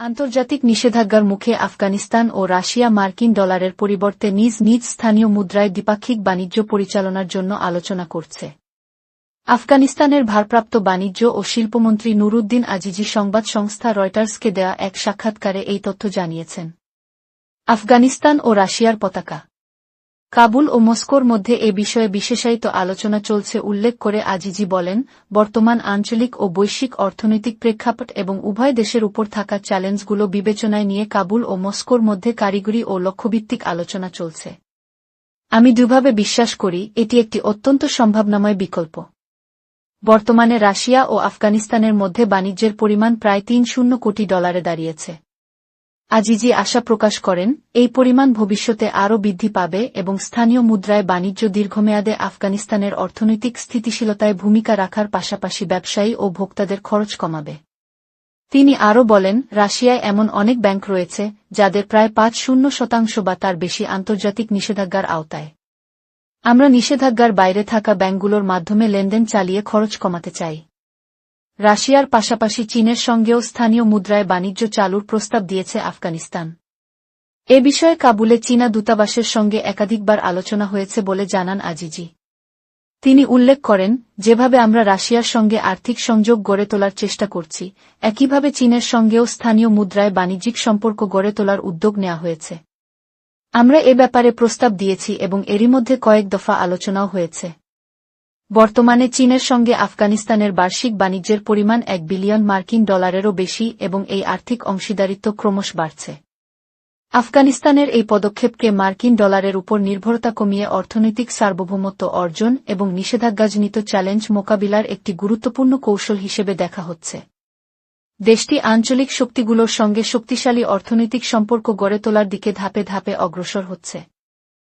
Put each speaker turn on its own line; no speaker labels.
আন্তর্জাতিক নিষেধাজ্ঞার মুখে আফগানিস্তান ও রাশিয়া মার্কিন ডলারের পরিবর্তে নিজ নিজ স্থানীয় মুদ্রায় দ্বিপাক্ষিক বাণিজ্য পরিচালনার জন্য আলোচনা করছে। আফগানিস্তানের ভারপ্রাপ্ত বাণিজ্য ও শিল্পমন্ত্রী নুরুদ্দিন আজিজি সংবাদ সংস্থা রয়টার্সকে দেয়া এক সাক্ষাৎকারে এই তথ্য জানিয়েছেন। আফগানিস্তান ও রাশিয়ার পতাকা কাবুল ও মস্কোর মধ্যে এ বিষয়ে বিশেষায়িত আলোচনা চলছে উল্লেখ করে আজিজি বলেন, বর্তমান আঞ্চলিক ও বৈশ্বিক অর্থনৈতিক প্রেক্ষাপট এবং উভয় দেশের উপর থাকা চ্যালেঞ্জগুলো বিবেচনায় নিয়ে কাবুল ও মস্কোর মধ্যে কারিগরি ও লক্ষ্যভিত্তিক আলোচনা চলছে। আমি দুভাবে বিশ্বাস করি, এটি একটি অত্যন্ত সম্ভাবনাময় বিকল্প। বর্তমানে রাশিয়া ও আফগানিস্তানের মধ্যে বাণিজ্যের পরিমাণ প্রায় তিন শূন্য কোটি ডলারে দাঁড়িয়েছে। আজিজি আশা প্রকাশ করেন, এই পরিমাণ ভবিষ্যতে আরও বৃদ্ধি পাবে এবং স্থানীয় মুদ্রায় বাণিজ্য দীর্ঘমেয়াদে আফগানিস্তানের অর্থনৈতিক স্থিতিশীলতায় ভূমিকা রাখার পাশাপাশি ব্যবসায়ী ও ভোক্তাদের খরচ কমাবে। তিনি আরও বলেন, রাশিয়ায় এমন অনেক ব্যাংক রয়েছে, যাদের প্রায় পাঁচ শূন্য শতাংশ বা তার বেশি আন্তর্জাতিক নিষেধাজ্ঞার আওতায়। আমরা নিষেধাজ্ঞার বাইরে থাকা ব্যাংকগুলোর মাধ্যমে লেনদেন চালিয়ে খরচ কমাতে চাই। রাশিয়ার পাশাপাশি চীনের সঙ্গেও স্থানীয় মুদ্রায় বাণিজ্য চালুর প্রস্তাব দিয়েছে আফগানিস্তান। এ বিষয়ে কাবুলে চীনা দূতাবাসের সঙ্গে একাধিকবার আলোচনা হয়েছে বলে জানান আজিজি। তিনি উল্লেখ করেন, যেভাবে আমরা রাশিয়ার সঙ্গে আর্থিক সংযোগ গড়ে তোলার চেষ্টা করছি, একইভাবে চীনের সঙ্গেও স্থানীয় মুদ্রায় বাণিজ্যিক সম্পর্ক গড়ে তোলার উদ্যোগ নেওয়া হয়েছে। আমরা এ ব্যাপারে প্রস্তাব দিয়েছি এবং এরই মধ্যে কয়েক দফা আলোচনাও হয়েছে। বর্তমানে চীনের সঙ্গে আফগানিস্তানের বার্ষিক বাণিজ্যের পরিমাণ এক বিলিয়ন মার্কিন ডলারেরও বেশি এবং এই আর্থিক অংশীদারিত্ব ক্রমশ বাড়ছে। আফগানিস্তানের এই পদক্ষেপকে মার্কিন ডলারের উপর নির্ভরতা কমিয়ে অর্থনৈতিক সার্বভৌমত্ব অর্জন এবং নিষেধাজ্ঞাজনিত চ্যালেঞ্জ মোকাবিলার একটি গুরুত্বপূর্ণ কৌশল হিসেবে দেখা হচ্ছে। দেশটি আঞ্চলিক শক্তিগুলোর সঙ্গে শক্তিশালী অর্থনৈতিক সম্পর্ক গড়ে তোলার দিকে ধাপে ধাপে অগ্রসর হচ্ছে।